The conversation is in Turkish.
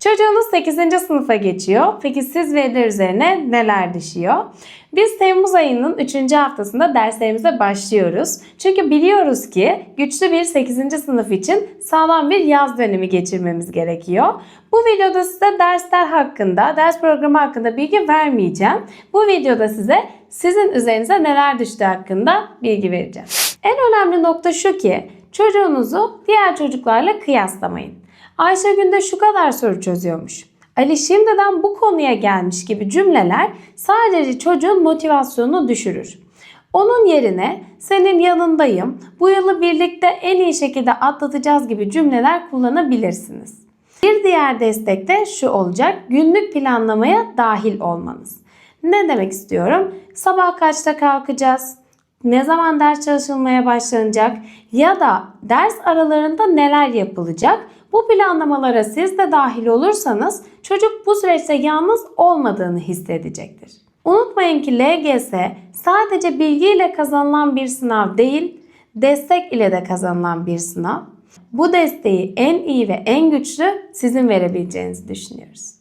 Çocuğunuz 8. sınıfa geçiyor. Peki siz veriler üzerine neler düşüyor? Biz Temmuz ayının 3. haftasında derslerimize başlıyoruz. Çünkü biliyoruz ki güçlü bir 8. sınıf için sağlam bir yaz dönemi geçirmemiz gerekiyor. Bu videoda size dersler hakkında, ders programı hakkında bilgi vermeyeceğim. Bu videoda size sizin üzerinize neler düştüğü hakkında bilgi vereceğim. En önemli nokta şu ki çocuğunuzu diğer çocuklarla kıyaslamayın. Ayşe günde şu kadar soru çözüyormuş. Ali şimdiden bu konuya gelmiş gibi cümleler sadece çocuğun motivasyonunu düşürür. Onun yerine senin yanındayım, bu yılı birlikte en iyi şekilde atlatacağız gibi cümleler kullanabilirsiniz. Bir diğer destek de şu olacak, günlük planlamaya dahil olmanız. Ne demek istiyorum? Sabah kaçta kalkacağız? Ne zaman ders çalışılmaya başlanacak? Ya da ders aralarında neler yapılacak? Bu planlamalara siz de dahil olursanız çocuk bu süreçte yalnız olmadığını hissedecektir. Unutmayın ki LGS sadece bilgiyle kazanılan bir sınav değil, destek ile de kazanılan bir sınav. Bu desteği en iyi ve en güçlü sizin verebileceğinizi düşünüyoruz.